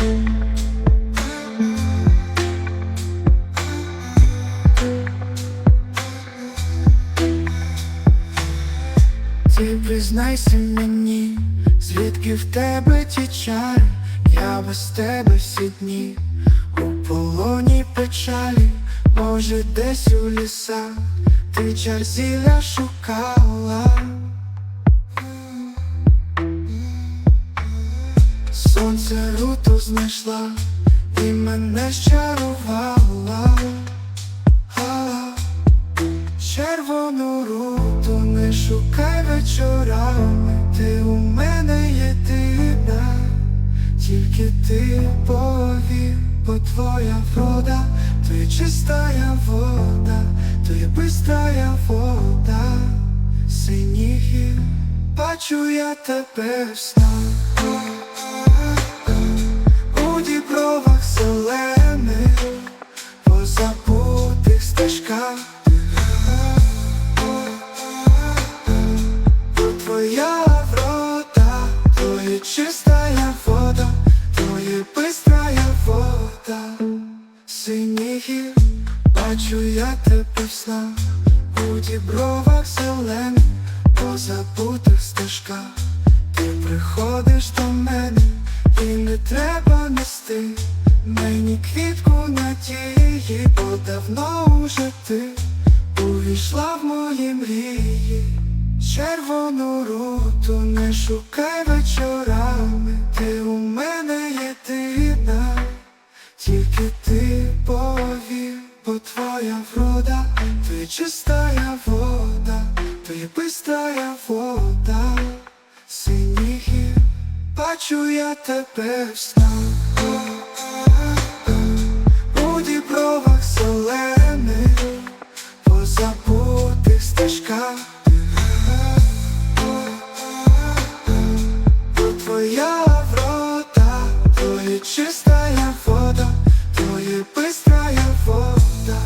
Ти признайся мені, звідки в тебе ті чари, я без тебе всі у полоні печалі, може, десь у лісах ти чар зілля шукала. Сонце руту знайшла і мене щарувала. Червону руту не шукай вечорами, ти у мене єдина, тільки ти повір, бо твоя врода, то є чистая вода, то є бистрая вода, синій бачу я тебе в снах. Чистая вода, твоя быстрая вода, синій бачу я тебе в снах, у дібровах зелених, по забутих стежках, ти приходиш до мене, і не треба нести. Мені квітку надії, бо давно уже ти увійшла в мої мрії. Червону руту не шукай вечорами, ти у мене єдина, тільки ти повір, бо твоя врода, є чистая вода, то є бистрая вода, синій гір, бачу я тебе в быстрая вода.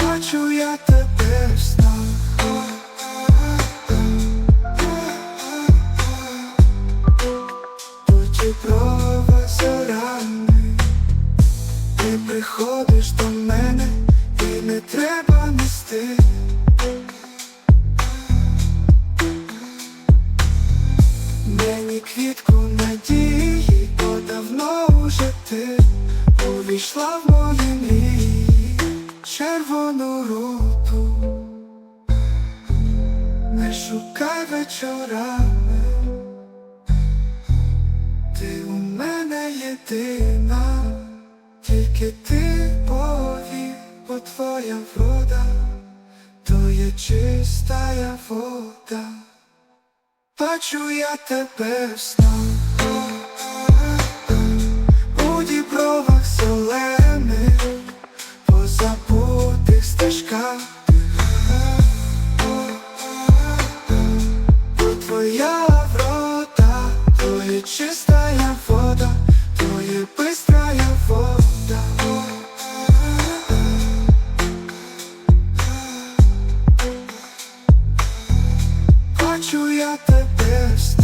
Бачу тебе в. Будь прова зорями, ти приходиш до мене і не треба нести. Квітку надії, бо давно уже ти увійшла в мої мрії, червону руту, не шукай вечорами, ти у мене єдина, тільки ти повір, бо твоя врода, то є чистая вода. Бачу я тебе в снах Хочу я тебе.